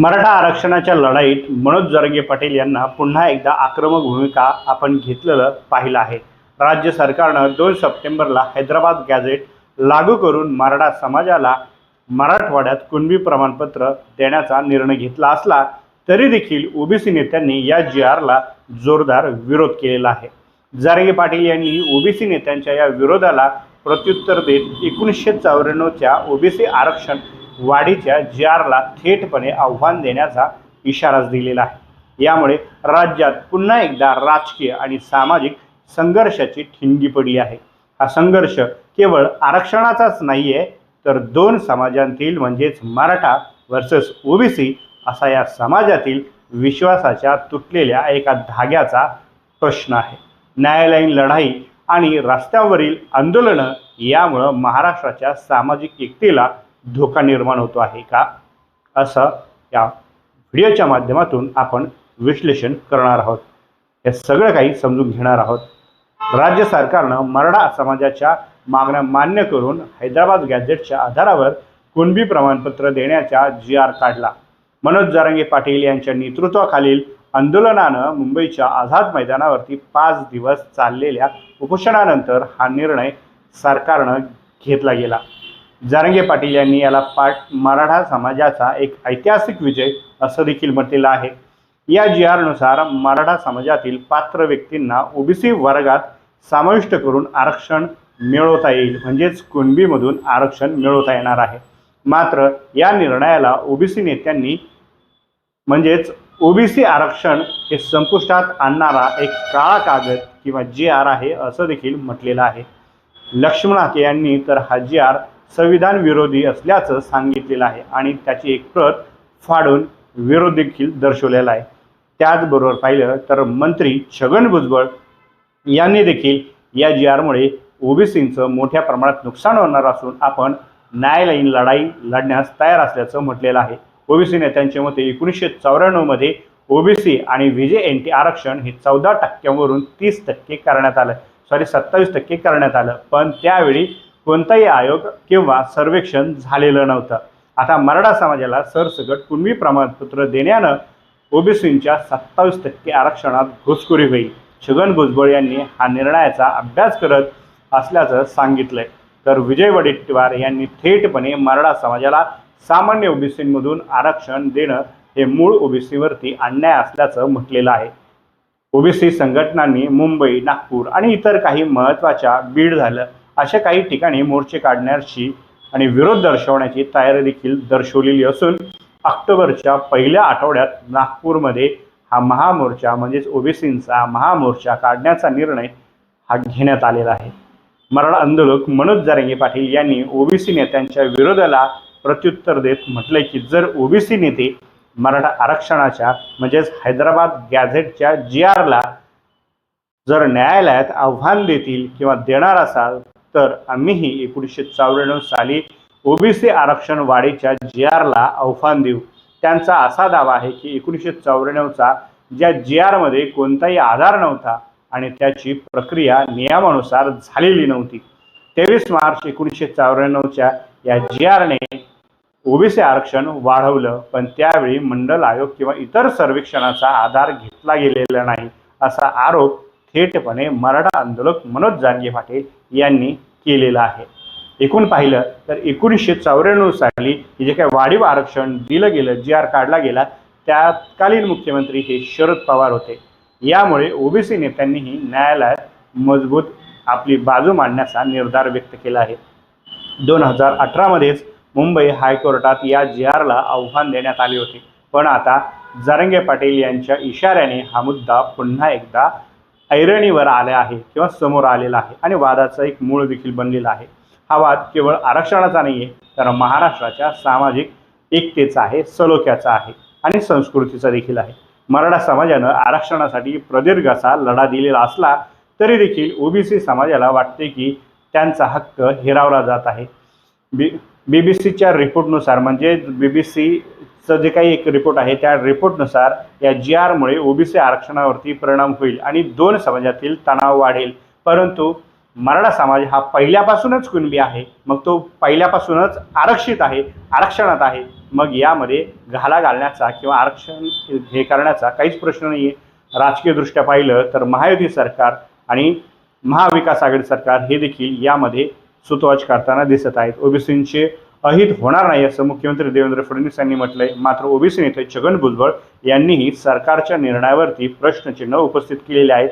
मराठा आरक्षणाच्या लढाईत मनोज जरंगे पाटील यांना पुन्हा एकदा आक्रमक भूमिका आपण घेतलेलं पाहिलं आहे. राज्य सरकारनं दोन सप्टेंबरला हैदराबाद गॅझेट लागू करून मराठा समाजाला मराठवाड्यात कुणबी प्रमाणपत्र देण्याचा निर्णय घेतला असला तरी देखील ओबीसी नेत्यांनी या जी आरला जोरदार विरोध केलेला आहे. जारंगे पाटील यांनी ओबीसी नेत्यांच्या या विरोधाला प्रत्युत्तर देत एकोणीसशे चौऱ्याण्णवच्या ओबीसी आरक्षण वाढीच्या जी आरला थेटपणे आव्हान देण्याचा इशाराच दिलेला आहे. यामुळे राज्यात पुन्हा एकदा राजकीय आणि सामाजिक संघर्षाची ठिणगी पडली आहे. हा संघर्ष केवळ आरक्षणाचाच नाही आहे तर दोन समाजांतील म्हणजेच मराठा वर्सेस ओबीसी असा या समाजातील विश्वासाच्या तुटलेल्या एका धाग्याचा प्रश्न आहे. न्यायालयीन लढाई आणि रस्त्यावरील आंदोलनं यामुळं महाराष्ट्राच्या सामाजिक एकतेला धोका निर्माण होतो आहे का? असं या व्हिडिओच्या माध्यमातून आपण विश्लेषण करणार आहोत. हे सगळं काही समजून घेणार आहोत. राज्य सरकारनं मराठा समाजाच्या मागण्या मान्य करून हैदराबाद गॅझेटच्या आधारावर कुणबी प्रमाणपत्र देण्याचा जी आर काढला. मनोज जारंगे पाटील यांच्या नेतृत्वाखालील आंदोलनानं मुंबईच्या आझाद मैदानावरती पाच दिवस चाललेल्या उपोषणानंतर हा निर्णय सरकारनं घेतला गेला. जारंगे पाटील यांनी याला पाठ मराठा समाजाचा एक ऐतिहासिक विजय असं देखील म्हटलेलं आहे. या जी आरनुसार मराठा समाजातील पात्र व्यक्तींना ओबीसी वर्गात समाविष्ट करून आरक्षण मिळवता येईल. म्हणजेच कुणबीमधून आरक्षण मिळवता येणार आहे. मात्र या निर्णयाला ओबीसी नेत्यांनी म्हणजेच ओबीसी आरक्षण हे संपुष्टात आणणारा एक काळा कागद किंवा जी आर आहे असं देखील म्हटलेलं आहे. लक्ष्मण हाके यांनी तर हा जी आर संविधान विरोधी असल्याचं सांगितलेलं आहे आणि त्याची एक प्रत फाडून विरोध देखील दर्शवलेला आहे. त्याचबरोबर पाहिलं तर मंत्री छगन भुजबळ यांनी देखील या जी आरमुळे ओबीसींचं मोठ्या प्रमाणात नुकसान होणार असून आपण न्यायालयीन लढाई लढण्यास तयार असल्याचं म्हटलेलं आहे. ओबीसी नेत्यांच्या मते एकोणीसशे चौऱ्याण्णवमध्ये ओबीसी आणि विजय एन टी आरक्षण हे चौदा टक्क्यांवरून तीस टक्के करण्यात आलं. सॉरी सत्तावीस टक्के करण्यात आलं. पण त्यावेळी कोणताही आयोग किंवा सर्वेक्षण झालेलं नव्हतं. आता मराठा समाजाला सरसकट कुणबी प्रमाणपत्र देण्यानं ओबीसींच्या सत्तावीस टक्के आरक्षणात घुसखोरी होईल. छगन भुजबळ यांनी हा निर्णयाचा अभ्यास करत असल्याचं सांगितलंय. तर विजय वडेट्टीवार यांनी थेटपणे मराठा समाजाला सामान्य ओबीसींमधून आरक्षण देणं हे मूळ ओबीसीवरती अन्याय असल्याचं म्हटलेलं आहे. ओबीसी संघटनांनी मुंबई नागपूर आणि इतर काही महत्त्वाच्या बीड झालं. अशा काही ठिकाणी मोर्चे काढण्याची आणि विरोध दर्शवण्याची तयारी देखील दर्शवलेली असून ऑक्टोबरच्या पहिल्या आठवड्यात नागपूरमध्ये हा महामोर्चा म्हणजेच ओबीसींचा महामोर्चा काढण्याचा निर्णय हा घेण्यात आलेला आहे. मराठा आंदोलक मनोज जारंगे पाटील यांनी ओबीसी नेत्यांच्या विरोधाला प्रत्युत्तर देत म्हटलंय की जर ओबीसी नेते मराठा आरक्षणाच्या म्हणजेच हैदराबाद गॅझेटच्या जी आरला जर न्यायालयात आव्हान देतील किंवा देणार असाल तर आम्हीही एकोणीसशे चौऱ्याण्णव साली ओबीसी आरक्षण वाढीच्या जी आरला आव्हान देऊ. त्यांचा असा दावा आहे की एकोणीसशे चौऱ्याण्णवचा ज्या जी आरमध्ये कोणताही आधार नव्हता आणि त्याची प्रक्रिया नियमानुसार झालेली नव्हती. तेवीस मार्च एकोणीसशे चौऱ्याण्णवच्या या जी आरने ओबीसी आरक्षण वाढवलं पण त्यावेळी मंडल आयोग किंवा इतर सर्वेक्षणाचा आधार घेतला गेलेला नाही असा आरोप थेटपणे मराठा आंदोलक मनोज जानगे पाटील यांनी केलेलं आहे. एकूण पाहिलं तर एकोणीसशे चौऱ्याण्णव साली हे जे काही वाढीव आरक्षण दिलं गेलं जी आर काढला गेला त्याकालीन मुख्यमंत्री हे शरद पवार होते. यामुळे ओबीसी नेत्यांनीही न्यायालयात मजबूत आपली बाजू मांडण्याचा निर्धार व्यक्त केला आहे. दोन हजार अठरामध्येच मुंबई हायकोर्टात या जी आरला आव्हान देण्यात आले होते. पण आता जरंगे पाटील यांच्या इशाऱ्याने हा मुद्दा पुन्हा एकदा ऐरणीवर आल्या आहे किंवा समोर आलेला आहे आणि वादाचा एक मूळ देखील बनलेला आहे. हा वाद केवळ आरक्षणाचा नाही आहे तर महाराष्ट्राच्या सामाजिक एकतेचा आहे सलोख्याचा आहे आणि संस्कृतीचा देखील आहे. मराठा समाजानं आरक्षणासाठी प्रदीर्घ असा लढा दिलेला असला तरी देखील ओबीसी समाजाला वाटते की त्यांचा हक्क हिरावला जात आहे. बी बी बी सीच्या रिपोर्टनुसार म्हणजे बी बी सी चं जे काही एक रिपोर्ट आहे त्या रिपोर्टनुसार या जी आरमुळे ओबीसी आरक्षणावरती परिणाम होईल आणि दोन समाजातील तणाव वाढेल. परंतु मराठा समाज हा पहिल्यापासूनच कुणबी आहे मग तो पहिल्यापासूनच आरक्षित आहे आरक्षणात आहे. मग यामध्ये घाला घालण्याचा किंवा आरक्षण हे करण्याचा काहीच प्रश्न नाही आहे राजकीयदृष्ट्या पाहिलं तर महायुती सरकार आणि महाविकास आघाडी सरकार हे देखील यामध्ये सुतवाच करताना दिसत आहेत. ओबीसींचे अहित होणार नाही असं मुख्यमंत्री देवेंद्र फडणवीस यांनी म्हटलंय. मात्र ओबीसी नेते छगन भुजबळ यांनीही सरकारच्या निर्णयावरती प्रश्नचिन्ह उपस्थित केलेले आहेत.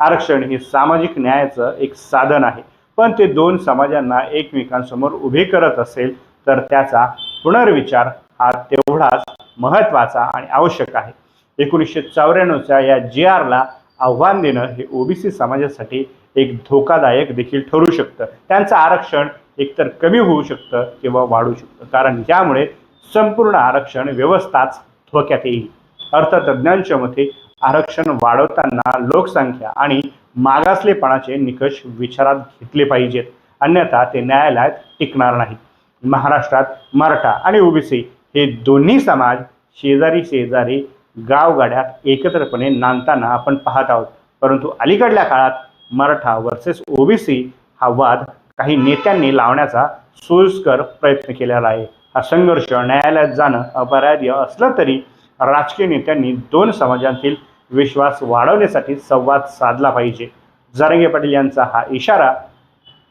आरक्षण हे सामाजिक न्यायाचं एक साधन आहे. पण ते दोन समाजांना एकमेकांसमोर उभे करत असेल तर त्याचा पुनर्विचार हा तेवढाच महत्त्वाचा आणि आवश्यक आहे. एकोणीसशे चौऱ्याण्णवच्या या जे आरला आव्हान देणं हे ओबीसी समाजासाठी एक धोकादायक देखील ठरू शकतं. त्यांचं आरक्षण एकतर कमी होऊ शकतं किंवा वाढू शकतं. कारण यामुळे संपूर्ण आरक्षण व्यवस्थाच धोक्यात येईल. अर्थतज्ज्ञांच्या मते आरक्षण वाढवताना लोकसंख्या आणि मागासलेपणाचे निकष विचारात घेतले पाहिजेत. अन्यथा ते न्यायालयात टिकणार नाहीत. महाराष्ट्रात मराठा आणि ओबीसी हे दोन्ही समाज शेजारी शेजारी गावगाड्यात एकत्रपणे नांदताना आपण पाहत आहोत. परंतु अलीकडल्या काळात मराठा वर्सेस ओबीसी हा वाद काही नेत्यांनी लावण्याचा सोयीस्कर प्रयत्न केलेला आहे. हा संघर्ष न्यायालयात जाणं अपराध्य असलं तरी राजकीय नेत्यांनी दोन समाजांतील विश्वास वाढवण्यासाठी संवाद साधला पाहिजे. जारंगे पाटील यांचा हा इशारा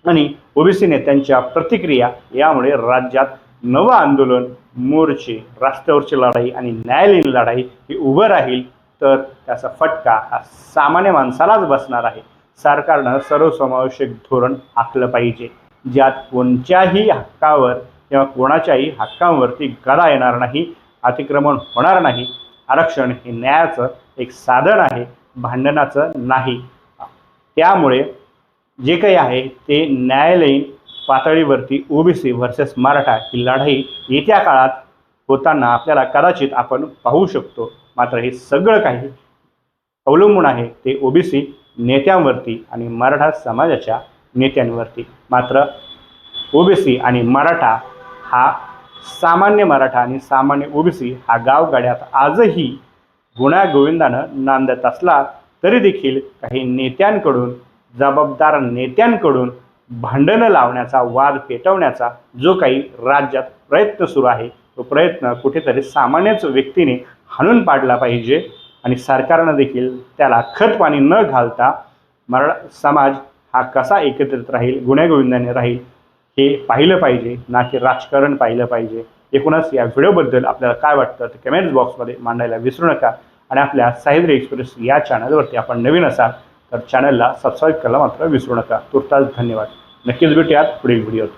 आणि ओबीसी नेत्यांच्या प्रतिक्रिया यामुळे राज्यात नवं आंदोलन मोर्चे रस्त्यावरची लढाई आणि न्यायालयीन लढाई ही उभं राहील तर त्याचा फटका हा सामान्य माणसालाच बसणार आहे. सरकारनं सर्वसमावेशक धोरण आखलं पाहिजे. ज्यात कोणत्याही हक्कावर किंवा कोणाच्याही हक्कांवरती गदा येणार नाही अतिक्रमण होणार नाही आरक्षण हे न्यायाचं एक साधन आहे भांडणाचं नाही. त्यामुळे जे काही आहे ते न्यायालयीन पातळीवरती ओबीसी व्हर्सेस मराठा ही लढाई येत्या काळात होताना आपल्याला कदाचित आपण पाहू शकतो. मात्र हे सगळं काही अवलंबून आहे ते ओबीसी नेत्यांवरती आणि मराठा समाजाच्या नेत्यांवरती. मात्र ओबीसी आणि मराठा हा सामान्य मराठा आणि सामान्य ओबीसी हा गावगाड्यात आजही गुण्यागोविंदानं नांदत असला तरी देखील काही नेत्यांकडून जबाबदार नेत्यांकडून भांडणं लावण्याचा वाद पेटवण्याचा जो काही राज्यात प्रयत्न सुरू आहे तो प्रयत्न कुठेतरी सामान्यच व्यक्तीने हाणून पाडला पाहिजे. आणि सरकारनं देखील त्याला खत पाणी न घालता मराठा समाज हा कसा एकत्रित राहील गुण्यागोविंदाने राहील हे पाहिलं पाहिजे ना की राजकारण पाहिलं पाहिजे. एकूणच या व्हिडिओबद्दल आपल्याला काय वाटतं ते कमेंट्स बॉक्समध्ये मांडायला विसरू नका. आणि आपल्या साहित्य एक्सप्रेस या चॅनलवरती आपण नवीन असाल तर चॅनलला सबस्क्राईब करायला मात्र विसरू नका. तुर्तास धन्यवाद. नक्कीच भेटूयात पुढील व्हिडिओत